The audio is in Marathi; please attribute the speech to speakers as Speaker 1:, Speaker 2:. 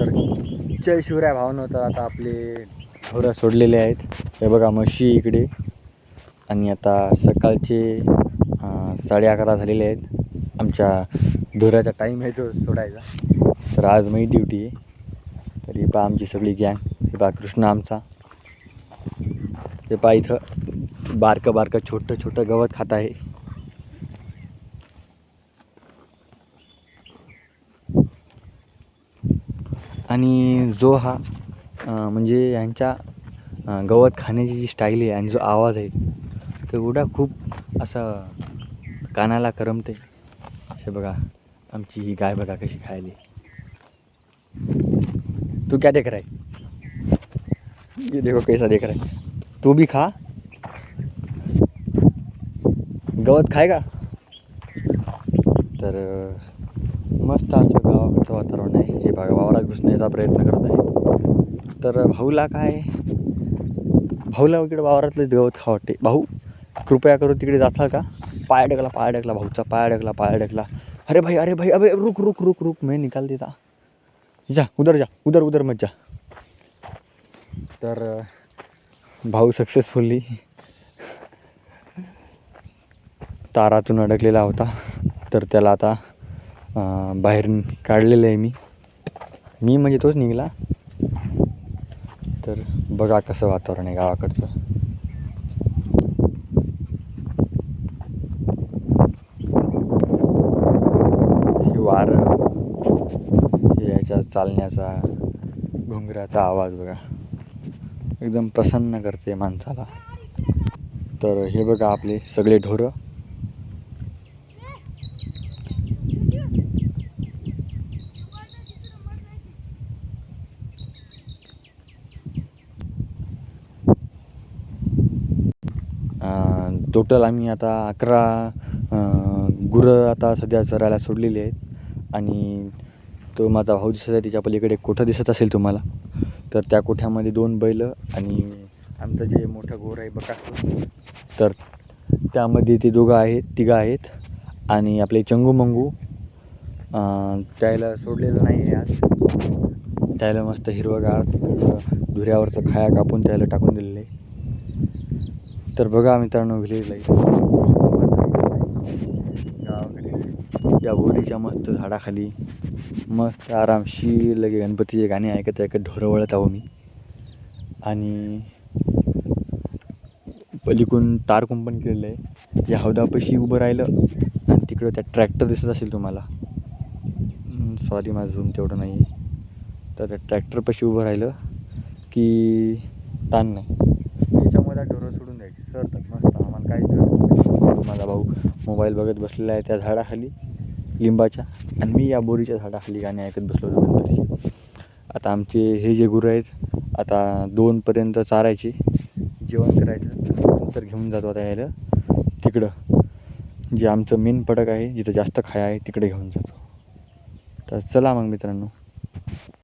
Speaker 1: तर जय शिवराय भावनं तर आता आपले ढोरं सोडलेले आहेत. हे बघा म्हशी इकडे. आणि आता सकाळचे साडे अकरा झालेले आहेत. आमच्या ढोराचा टाईम आहे तो सोडायचा. तर आज मी ड्युटी आहे. तर पहा आमची सगळी गँग हे पहा कृष्ण आमचा. हे पहा इथं बारकं बारकं छोटं छोटं गवत खात आहे. आणि जो हा म्हणजे यांच्या गवत खाण्याची जी स्टाईल आहे आणि जो आवाज आहे तो एवढा खूप असा कानाला करमते असे बघा आमची ही गाय बघा कशी खायली. तू क्या देख रहा है? ये देखो कैसा देख रहा है. तू भी खा. गवत खाय का तर मस्त असं गावाचं वातावरण आहे. बघा वावरात घुसण्याचा प्रयत्न करत आहे. तर भाऊला काय? भाऊला इकडे वावरातलंच गवत खा वाटते. भाऊ कृपया करून तिकडे जाताल का? पाय अडकला पाय अडकला भाऊचा पाय अडकला पाय अडकला. अरे भाई अरे भाई अरे रुक रुक रुक रुक मी निकाल देता. जा उधर जा उधर उधर मत जा. तर भाऊ सक्सेसफुली तारातून अडकलेला होता. तर त्याला आता बाहेरून बाहेर काढलेलं आहे मी. मी म्हणजे तोच निघाला. तर बघा कसं वातावरण आहे गावाकडचं. वार वारं याच्या चालण्याचा घुंगराचा आवाज बघा. एकदम प्रसन्न करते माणसाला. तर हे बघा आपले सगळे ढोरं. टोटल आम्ही आता अकरा गुरं आता सध्या चरायला सोडलेली आहेत. आणि तो माझा भाऊ दिसत आहे तिच्या पलीकडे कोठं कोठा दिसत असेल तुम्हाला तर त्या कोठ्यामध्ये दोन बैल आणि आमचं जे मोठं गोर आहे बका तर त्यामध्ये ते दोघं आहेत तिघं आहेत. आणि आपले चंगू मंगू त्याला सोडलेलं नाही आहे आज. त्याला मस्त हिरवगार तिकडं धुऱ्यावरचं खाया कापून त्याला टाकून दिलेलं आहे. तर बघा मित्रांनो व्हिलेज गावाकडे. या बोरीच्या मस्त झाडाखाली मस्त आरामशीर लगे गणपतीचे गाणे ऐकत ऐकत ढोरं वळत आहो मी. आणि पलीकडून तार कुंपण केलेलं आहे. या हौदापाशी उभं राहिलं आणि तिकडं त्या ट्रॅक्टर दिसत असेल तुम्हाला. सॉरी माझं झूम तेवढं नाही आहे तर त्या ट्रॅक्टरपाशी उभं राहिलं की ताण नाही. त्याच्यामध्ये ढोरं सोडून द्यायची सरतात मस्त. आम्हाला काहीच माझा भाऊ मोबाईल बघत बसलेला आहे त्या झाडाखाली लिंबाच्या. आणि मी या बोरीच्या झाडाखाली गाणे ऐकत बसलो होतो गणपतीचे आता आमचे हे जे गुरु आहेत आता दोनपर्यंत चारायचे. जेवण करायचं. नंतर घेऊन जातो आता यायला. तिकडं जे आमचं मेन पडक आहे जिथं जास्त खाया आहे तिकडे घेऊन जातो. तर चला मग मित्रांनो.